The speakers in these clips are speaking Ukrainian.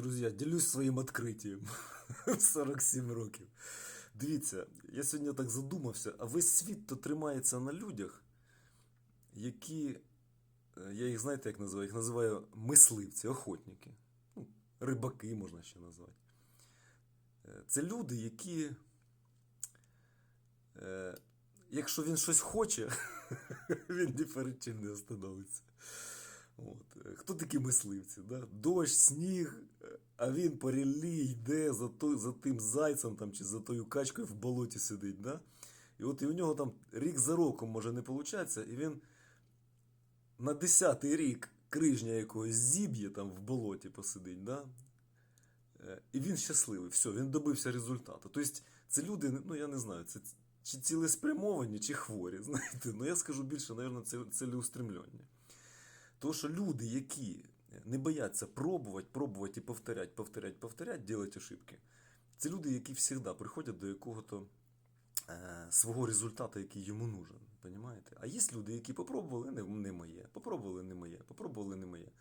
Друзі, ділюсь своїм відкриттям в 47 років. Дивіться, я сьогодні так задумався, а весь світ то тримається на людях, які, е, я їх знаєте, як називаю? Їх називаю мисливці, охотники. Ну, рибаки можна ще назвати. Е, Це люди, які, е, якщо він щось хоче, він ні перед чим не остановиться. От. е, Хто такі мисливці? Да? Дощ, сніг, е, а він по ріллі йде за, той, за тим зайцем там, чи за тою качкою в болоті сидить. Да? І от і у нього там рік за роком може не виходить, і він на десятий рік крижня якогось зіб'є там в болоті посидить. Да? Е, І він щасливий, все, він добився результату. Тобто це люди, ну я не знаю, це чи цілеспрямовані, чи хворі. Знаєте, ну я скажу більше, мабуть, це цілеустремлені. Тому що люди, які не бояться пробувати, пробувати і повторять, повторять, повторять, делать ошибки, це люди, які завжди приходять до якого-то е, свого результату, який йому нужен. Понимаєте? А є люди, які попробували, не, не моє, попробували не моє, попробували не моє.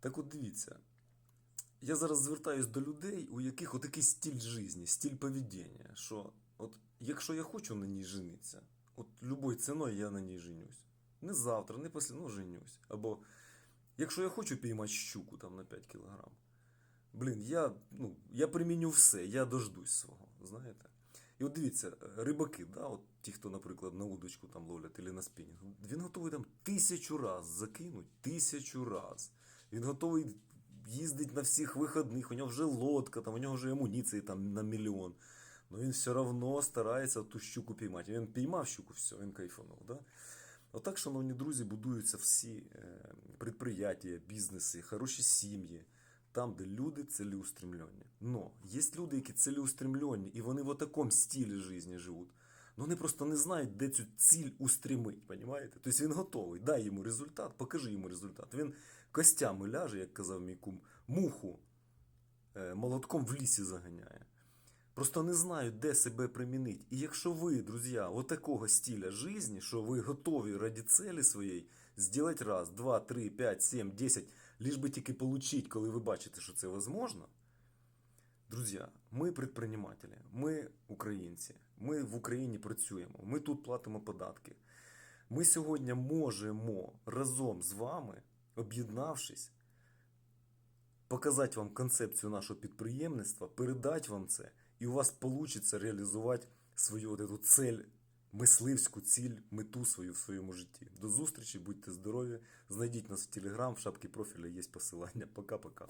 Так от дивіться, я зараз звертаюсь до людей, у яких отакий стиль життя, стиль поведіння, що от якщо я хочу на ній женитися, от любою ціною я на ній женюсь. Не завтра, не після, ну женюсь. Або якщо я хочу піймати щуку там на 5 кілограм, блін, я, ну, я приміню все, я дождусь свого, знаєте. І от дивіться, рибаки, да, от ті, хто, наприклад, на удочку там ловлять або на спінінг, він готовий там тисячу раз закинуть, тисячу раз. Він готовий їздить на всіх виходних, у нього вже лодка, там, у нього вже амуніції там на мільйон. Но він все одно старається ту щуку піймати. Він піймав щуку, все, він кайфанув. Да? Отак, шановні друзі, будуються всі е, предприятия, бізнеси, хороші сім'ї, там, де люди цілеустремлені. Но є люди, які цілеустремлені, і вони в такому стилі життя живуть. Ну вони просто не знають, де цю ціль устремить, понимаєте? Тобто він готовий, дай йому результат, покажи йому результат. Він костями ляже, як казав мій кум, муху е, молотком в лісі заганяє. Просто не знають, де себе примінити. І якщо ви, друзі, от такого стиля житті, що ви готові раді цілі своєї зробити раз, два, три, п'ять, сім, десять, лиш би тільки получить, коли ви бачите, що це возможно. Друзі, ми предпринимателі, ми українці, ми в Україні працюємо, ми тут платимо податки. Ми сьогодні можемо разом з вами, об'єднавшись, показати вам концепцію нашого підприємництва, передати вам це, і у вас получиться реалізувати свою от эту цель, мисливську ціль, мету свою в своєму житті. До зустрічі, будьте здорові, знайдіть нас в Телеграм, в шапці профіля є посилання. Пока-пока.